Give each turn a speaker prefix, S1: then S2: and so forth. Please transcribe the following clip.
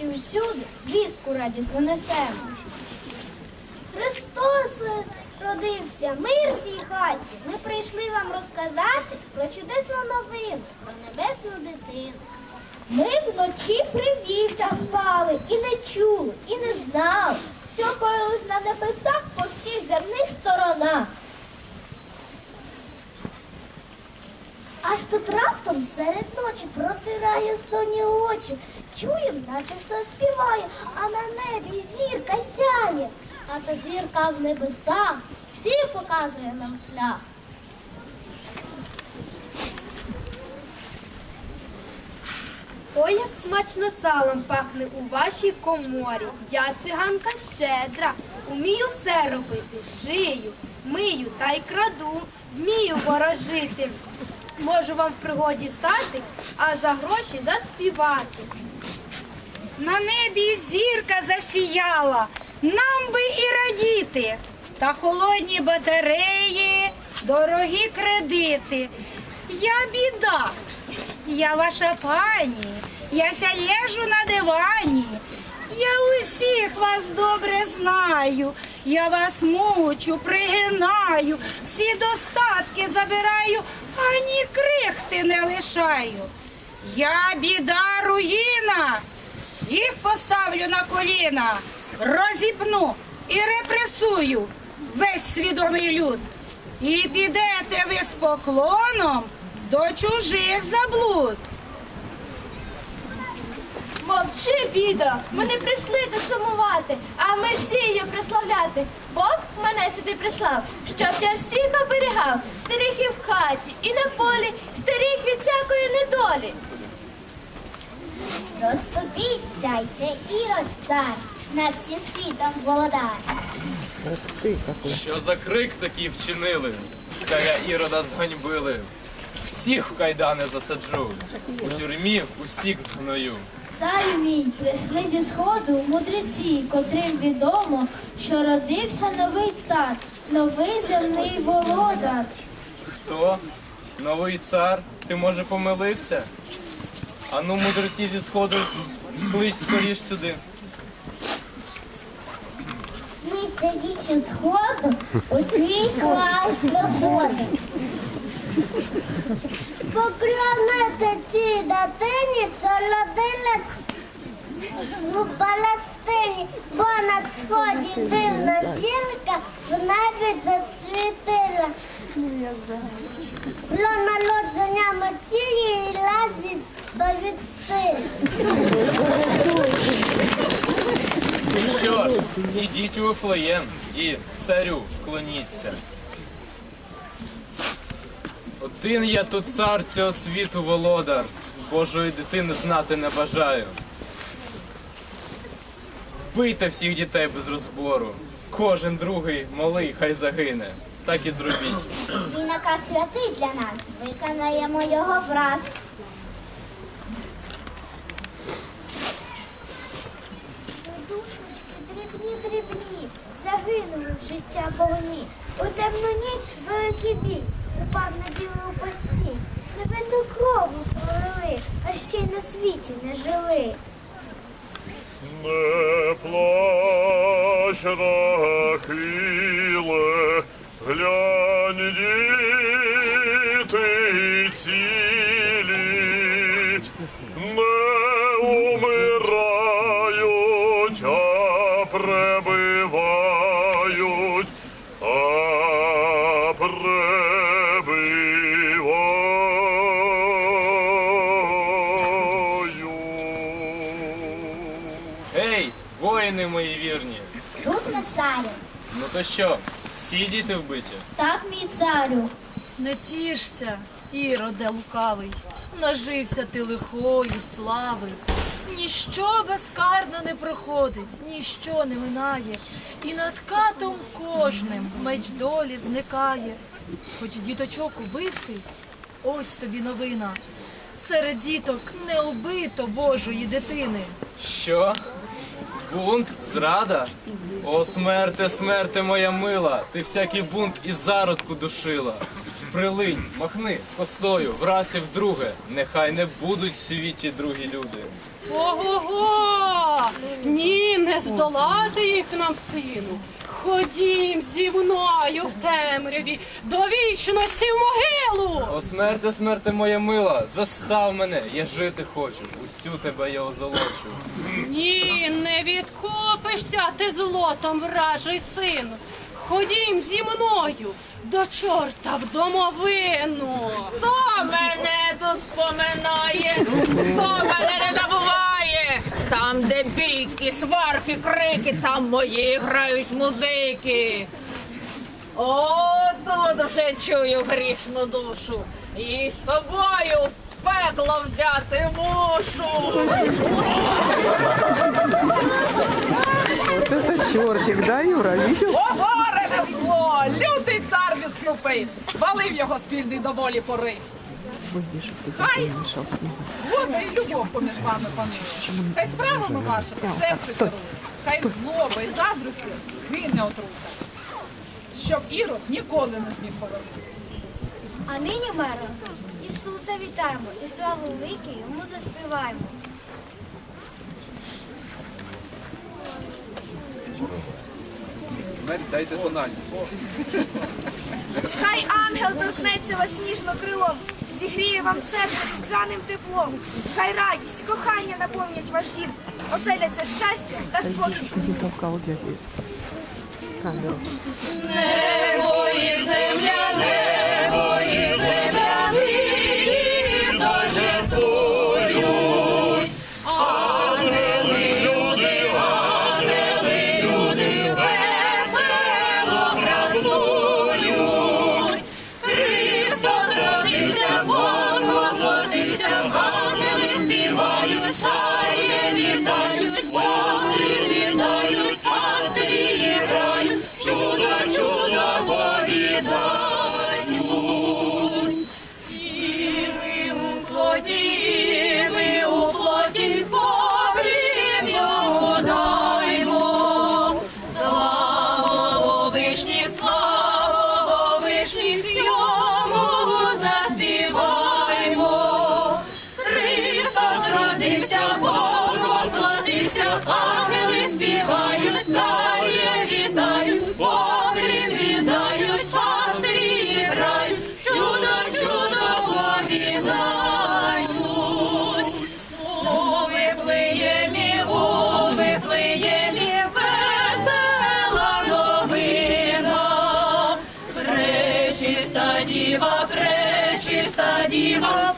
S1: ступаючи усюди, звістку радісно несемо. Христос родився, мир цій хаті. Ми прийшли вам розказати про чудесну новину, про небесну дитину. Ми вночі при вівцях спали і не чули, і не знали, що коїлось на небесах по всіх земних сторонах. Аж тут раптом серед ночі протирає соні очі. Чуєм, наче хтось співає, а на небі зірка сяє. А та зірка в небесах всім показує нам шлях.
S2: Ой, як смачно салом пахне у вашій коморі. Я циганка щедра, умію все робити. Шию, мию та й краду, вмію ворожити. Можу вам в пригоді стати, а за гроші заспівати.
S3: На небі зірка засіяла, нам би і радіти. Та холодні батареї, дорогі кредити. Я біда, я ваша пані, я сяєжу на дивані. Я усіх вас добре знаю, я вас мучу, пригинаю, всі достатки забираю, ані крихти не лишаю. Я біда руїна, всіх поставлю на коліна, розіпну і репресую весь свідомий люд. І підете ви з поклоном до чужих заблуд.
S2: Мовчи, біда, ми не прийшли децимувати, а Месію приславляти. Бог мене сюди прислав, щоб я всіх оберігав, старих і в хаті, і на полі, старих від всякої недолі.
S1: Розступіться, йде ірод цар, над всім світом володар.
S4: Що за крик такий вчинили? Царя Ірода зганьбили. Всіх в кайдани засаджу. У тюрмі усіх згною.
S1: Царю мій, прийшли зі сходу мудреці, котрим відомо, що родився новий цар, новий земний володар.
S4: Хто? Новий цар? Ти може помилився? Ану, мудреці зі сходу, клич скоріш сюди.
S1: Ми це вічі сходу у твій хвал проходить. Поклонити цій дитині, це родилась в Палестині, бо на сході дивна зірка в небі зацвітила. Про народження Месії лазить довідси.
S4: Що ж, ідіть у Вифлеєм і царю вклоніться. Один я тут цар цього світу володар, Божої дитини знати не бажаю. Вбийте всіх дітей без розбору. Кожен другий малий хай загине. Так і зробіть.
S1: Мій наказ святий для нас, виконаємо його враз. Душечки дрібні, дрібні, загинули в життя повні. У темну ніч великий бій, упав на білу постіль. Невинну крову пролили, а ще й на світі не жили.
S5: Не плач, Рахиле, глянь, діти цілі, не умирають, а пребивають,
S4: Ну то що, всі діти вбиті?
S1: Так, мій царю.
S6: Не тішся, іроде лукавий, нажився ти лихої слави. Ніщо безкарно не проходить, ніщо не минає, і над катом кожним меч долі зникає. Хоч діточок убивти, ось тобі новина. Серед діток не убито Божої дитини.
S4: Що? Бунт? Зрада? О, смерте, смерте моя мила, ти всякий бунт із зародку душила. Прилинь, махни косою, враз і вдруге. Нехай не будуть в світі другі люди.
S7: Ого-го! Ні, не здолати їх нам, сину. Ходім зі мною в темряві до вічності в могилу.
S4: О, смерте, смерте моя мила, застав мене, я жити хочу, усю тебе я озолочу.
S7: Ні, не відкупишся ти злотом, вражий сину. Ходім зі мною до чорта в домовину.
S8: Хто мене тут споминає? Хто мене не забуває? Там, де бійки, сварки, крики, там мої грають музики. О, тут вже чую грішну душу. І з тобою в пекло взяти мушу.
S9: Вот это чертик, да, Юра? Видел?
S10: Зло! Лютий цар відступив, звалив його спільний доволі порив.
S9: Чтоб ты такой не.
S10: Злоба і любов поміж вами панує. Хай справами вашими серце керує. Хай злоба і заздрості згине отрута. Щоб Ірод ніколи не зміг повернутися.
S1: А нині ми разом Ісуса вітаємо і славу вики йому заспіваємо.
S4: Смерть дайте тональність.
S2: Хай ангел торкнеться вас ніжно крилом, зігріє вам серце різдвяним теплом. Хай радість, кохання наповнять ваш дім, оселяться щастя та спокій.
S9: чтоб не земля, дядя.
S8: Христос родився, Бог воплотився, ангели співають, царі вітають, покрів віддають, пастирі грають, чудо, чудо повідають. У Вифлеємі, у Вифлеємі весела новина. Пречиста діва, пречиста діва,